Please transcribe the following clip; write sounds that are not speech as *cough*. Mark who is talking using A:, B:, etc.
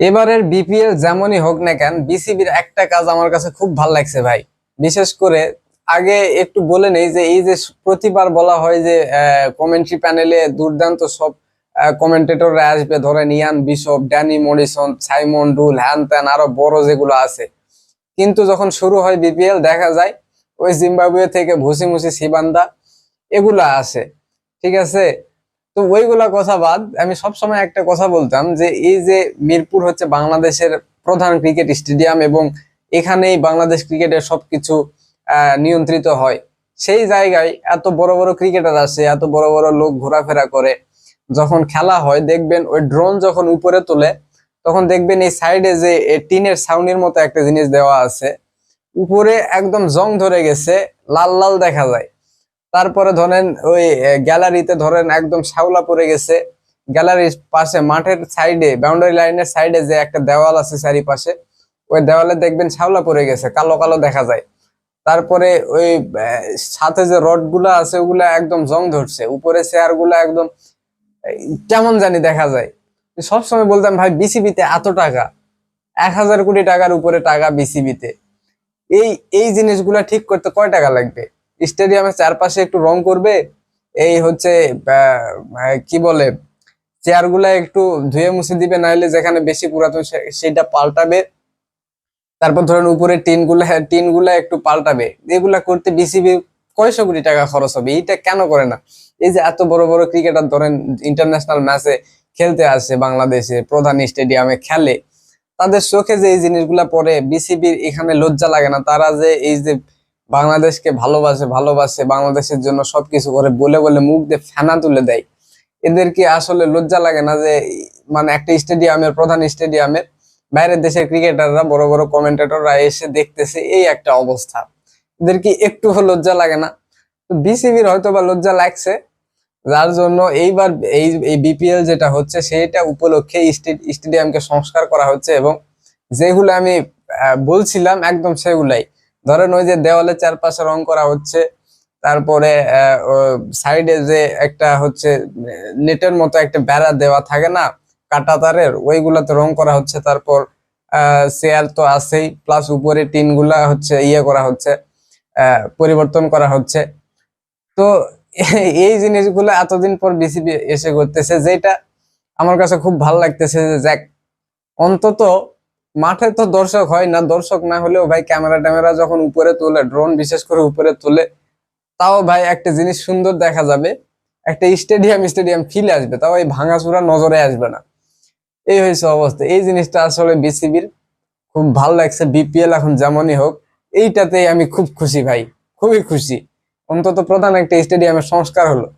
A: এবারের বিপিএল যেমনই হোক না কেন বিসিবির একটা কাজ আমার কাছে খুব ভালো লাগছে ভাই। বিশেষ করে আগে একটু বলে নেই যে, এই যে প্রতিবার বলা হয় যে কমেন্ট্রি প্যানেলে দুর্দান্ত সব কমেন্টেটররা আসবে ধরেন Ian Bishop Danny Morrison Simon Doull হ্যান ত্যান আরও বড় যেগুলো আছে। কিন্তু যখন শুরু হয় বিপিএল দেখা যায় ওই জিম্বাবুয়ে থেকে ভুসি মুসি সিবান্দা এগুলো আছে। ঠিক আছে? তো ওইগুলা কথা বাদ, আমি সবসময় একটা কথা বলতাম যে এই যে মিরপুর হচ্ছে বাংলাদেশের প্রধান ক্রিকেট স্টেডিয়াম এবং এখানেই বাংলাদেশ ক্রিকেটের সবকিছু নিয়ন্ত্রিত হয়। সেই জায়গায় এত বড় বড় ক্রিকেটার আসে, এত বড় বড় লোক ঘোরাফেরা করে, যখন খেলা হয় দেখবেন ওই ড্রোন যখন উপরে তোলে, তখন দেখবেন এই সাইডে যে টিনের ছাউনির মতো একটা জিনিস দেওয়া আছে, উপরে একদম জং ধরে গেছে, লাল লাল দেখা যায়। তারপরে ধরেন ওই গ্যালারিতে ধরেন একদম শ্যাওলা পড়ে গেছে। গ্যালারির পাশে, মাঠের সাইডে বাউন্ডারি লাইনের সাইডে যে একটা দেওয়াল আছে চারিপাশে, ওই দেওয়ালে দেখবেন শ্যাওলা পড়ে গেছে, কালো কালো দেখা যায়। তারপরে ওই সাথে যে রডগুলা আছে, ওগুলা একদম জং ধরছে। উপরে চেয়ারগুলা একদম কেমন জানি দেখা যায়। সবসময় বলতাম, ভাই বিসিবিতে এত টাকা। এক হাজার কোটি টাকার উপরে টাকা বিসিবিতে এই এই জিনিসগুলা ঠিক করতে কয় টাকা লাগবে? স্টেডিয়ামের চারপাশে একটু রং করবে, এই হচ্ছে কি বলে চেয়ারগুলা একটু ধুয়ে মুছে দিবে নাহলে যেখানে বেশি পুরাতন সেটা পাল্টাবে। তারপর ধরেন উপরে টিনগুলা টিনগুলা একটু পাল্টাবে। এগুলা করতে বিসিবি কয়শো কোটি টাকা খরচ হবে? এইটা কেন করে না? এই যে এত বড় বড় ক্রিকেটার ধরেন ইন্টারন্যাশনাল ম্যাচে খেলতে আসে, বাংলাদেশে প্রধান স্টেডিয়ামে খেলে, তাদের চোখে যে এই জিনিসগুলা পড়ে, বিসিবির এখানে লজ্জা লাগে না। তারা যে এই যে বাংলাদেশকে ভালোবাসে ভালোবাসে, বাংলাদেশের জন্য সবকিছু করে, বলে বলে মুখ দিয়ে ফেনা তুলে দেয়। এদেরকে আসলে লজ্জা লাগে না যে মানে একটা স্টেডিয়ামের, প্রধান স্টেডিয়ামের বাইরের দেশের ক্রিকেটাররা, বড় বড় কমেন্টেটররা এসে দেখতেছে এই একটা অবস্থা। এদের কি একটু লজ্জা লাগে না। বিসিবির হয়তো বা লজ্জা লাগছে, যার জন্য এইবার এই এই বিপিএল যেটা হচ্ছে সেটা উপলক্ষে স্টেডিয়ামকে সংস্কার করা হচ্ছে এবং যেগুলো আমি বলছিলাম, একদম সেগুলাই। ধরেন ওই যে দেওয়ালের চারপাশে রং করা হচ্ছে, তারপরে সাইডে যে একটা হচ্ছে, নেটের মতো একটা বেড়া দেওয়া থাকে না কাটা তারের ওইগুলাতে রং করা হচ্ছে, তারপর চেয়ার তো আছেই প্লাস উপরে টিনগুলা হচ্ছে ইয়ে করা হচ্ছে পরিবর্তন করা হচ্ছে। তো *laughs* এই জিনিসগুলো এতদিন পর বিসিবি এসে করতেছে যেটা আমার কাছে খুব ভালো লাগতেছে যে, যাক, অন্তত মাঠে তো দর্শক হয় না, দর্শক না হলেও ভাই ক্যামেরা ট্যামেরা যখন উপরে তোলে ড্রোন বিশেষ করে উপরে তোলে, তাও ভাই একটা জিনিস সুন্দর দেখা যাবে, একটা স্টেডিয়াম স্টেডিয়াম ফিল আসবে, তাও এই ভাঙাচুরা নজরে আসবে না। এই হয়েছে অবস্থা। এই জিনিসটা আসলে বিসিবির খুব ভালো লাগছে বিপিএল এখন যেমনই হোক, এইটাতেই আমি খুব খুশি ভাই, খুবই খুশি। অন্তত প্রধান একটা স্টেডিয়ামের সংস্কার হলো।